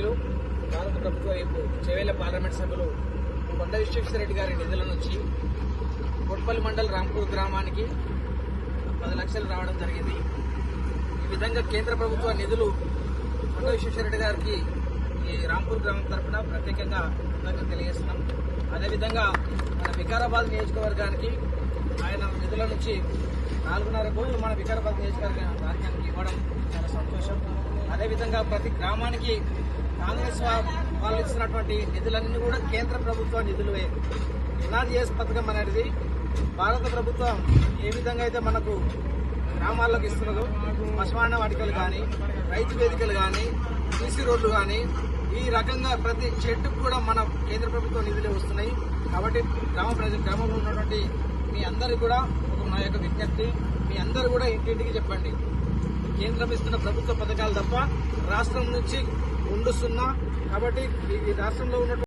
గౌరవనీయులు భారత ప్రభుత్వ వైపు చేవేళ్ళ పార్లమెంట్ సభ్యులు కొండ విశ్వేశ్వరరెడ్డి గారి నిధుల నుంచి కొట్పల్లి మండల్ రాంపూర్ గ్రామానికి పది లక్షలు రావడం జరిగింది. ఈ విధంగా కేంద్ర ప్రభుత్వ నిధులు కొండ విశ్వేశ్వరరెడ్డి గారికి ఈ రాంపూర్ గ్రామం తరఫున ప్రత్యేకంగా తెలియజేస్తున్నాం. అదేవిధంగా మన వికారాబాద్ నియోజకవర్గానికి ఆయన నిధుల నుంచి నాలుగున్నర కోట్లు మన వికారాబాద్ నియోజకవర్గానికి ఇవ్వడం చాలా సంతోషం. అదేవిధంగా ప్రతి గ్రామానికి కాంగ్రెస్ వాళ్ళు ఇచ్చినటువంటి నిధులన్నీ కూడా కేంద్ర ప్రభుత్వ నిధులే ఎన్ఆర్జీఎస్ పథకం అనేది భారత ప్రభుత్వం ఏ విధంగా అయితే మనకు గ్రామాల్లోకి ఇస్తున్నదో శ్మశాన వాటికలు కానీ రైతు వేదికలు కానీ సీసీ రోడ్లు కానీ ఈ రకంగా ప్రతి చెట్టుకు కూడా మన కేంద్ర ప్రభుత్వం నిధులే వస్తున్నాయి. కాబట్టి గ్రామ ప్రజ గ్రామంలో ఉన్నటువంటి మీ అందరు కూడా ఒక నా యొక్క విజ్ఞప్తి. మీ అందరూ కూడా ఇంటింటికి చెప్పండి. కేంద్రం ఇస్తున్న ప్రభుత్వ పథకాలు తప్ప రాష్ట్రం నుంచి ఉండుస్తున్నా కాబట్టి ఈ రాష్ట్రంలో ఉన్నటువంటి